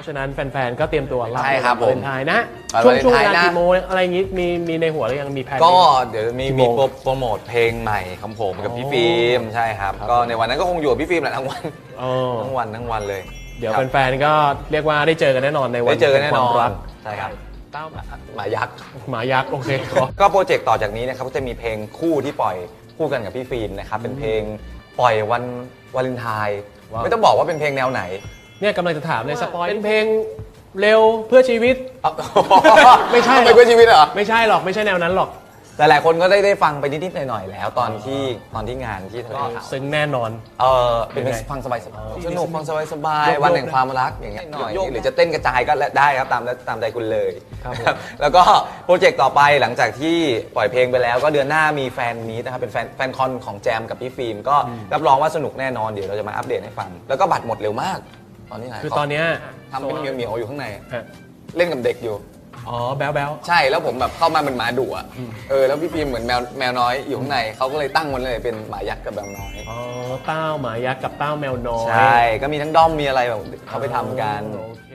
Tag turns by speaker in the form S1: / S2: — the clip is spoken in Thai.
S1: ราะฉะนั้นแฟนๆ ก็เตรียมตัวรับ
S2: ใช่ครับผม
S1: วาเลนไทน์นะ
S2: วัน
S1: ช่วง
S2: วาเลน
S1: ช่วง
S2: ไทน์
S1: เวลา
S2: นะ
S1: กี่โมงอะไรอย่างงี้มีมีในหัวหรือยังมีแผน
S2: ก็
S1: ไหม
S2: เดี๋ยวมี
S1: กี่
S2: มี
S1: โมง
S2: โปรโปรโมทเพลงใหม่ของผมกับพี่
S1: อ๋อ
S2: ฟิล์มใช่ครับ
S1: ครับ
S2: ก็ในวันนั้นก็คงอยู่กับพี่ฟิล์มแหละทั้งวัน
S1: อ๋อ
S2: ทั้งวันทั้งวันเลย
S1: เดี๋ยว
S2: ครับ
S1: แฟนๆ ก็เรียกว่าได้เจอกันแน่นอนในวัน
S2: ได้เจอกันแน่นอ
S1: แห่งความรั
S2: น
S1: ก
S2: ใช่ครับ
S1: เต้า
S2: หมายักษ์
S1: หมายักษ์โอเคขอ
S2: ก็โปรเจกต์ต่อจากนี้นะครับก็จะมีเพลงคู่ที่ปล่อยคู่กันกับพี่ฟิล์มนะครับเป็นเพลงปล่อยวันวาเลนไทน์
S1: ว้าว
S2: ไม่ต้องบอกว่าเป็นเพลงแนวไหน
S1: เนี่ยกำลังจะถามเลยสปอยเป็นเพลงเร็วเพื่อชีวิต ไม่ใช่หรอก
S2: ไม่เพื่อชีวิตเหรอ
S1: ไม่ใช่หรอกไม่ใช่แนวนั้นหรอก
S2: หลายๆคนก็ได้ได้ฟังไปนิดๆหน่อยๆแล้ว ตอนที่ตอนที่งานที่ทะเลขาว
S1: ซึ้งแน่นอน
S2: เออเป็น
S1: ยังไง
S2: ฟังสบาย
S1: อ๋อ
S2: ๆสนุกฟังสบาย
S1: โยกๆ
S2: ๆวันแห่งความรักอย่างเงี้ยหน่อยหรือจะเต้นกระจายก็ได้ครับตามตามใจคุณเลย
S1: ครับผม
S2: แล้วก็โปรเจกต์ต่อไปหลังจากที่ปล่อยเพลงไปแล้ว ก็เดือนหน้ามีแฟนมีตนะครับเป็นแฟนแฟนคอนของแจมกับพี่ฟิล์มก็รับรองว่าสนุกแน่นอนเดี๋ยวเราจะมาอัปเดตให้ฟังแล้วก็บัตรหมดเร็วมาก ตอนนี้ไหน
S1: คือตอนเนี้ย
S2: ทำเป็นเหมียวๆอยู่ข้างใน
S1: ฮะ
S2: เล่นกับเด็กอยู่
S1: อ๋อแบ๊วแบ๊ว
S2: ใช่แล้วผมแบบเข้ามาเป็นหมาดุอะเออแล้วพี่ฟิล์มเหมือนแมวแมวน้อยอยู่ข้างในเขาก็เลยตั้งมันเลยเป็นหมายักษ์กับแมวน้อย
S1: อ๋อเต้าหมายักษ์กับเต้าแมวน้อย
S2: ใช่ก็มีทั้งด้อมมีอะไรแบบเขาไปทำกัน
S1: โอเค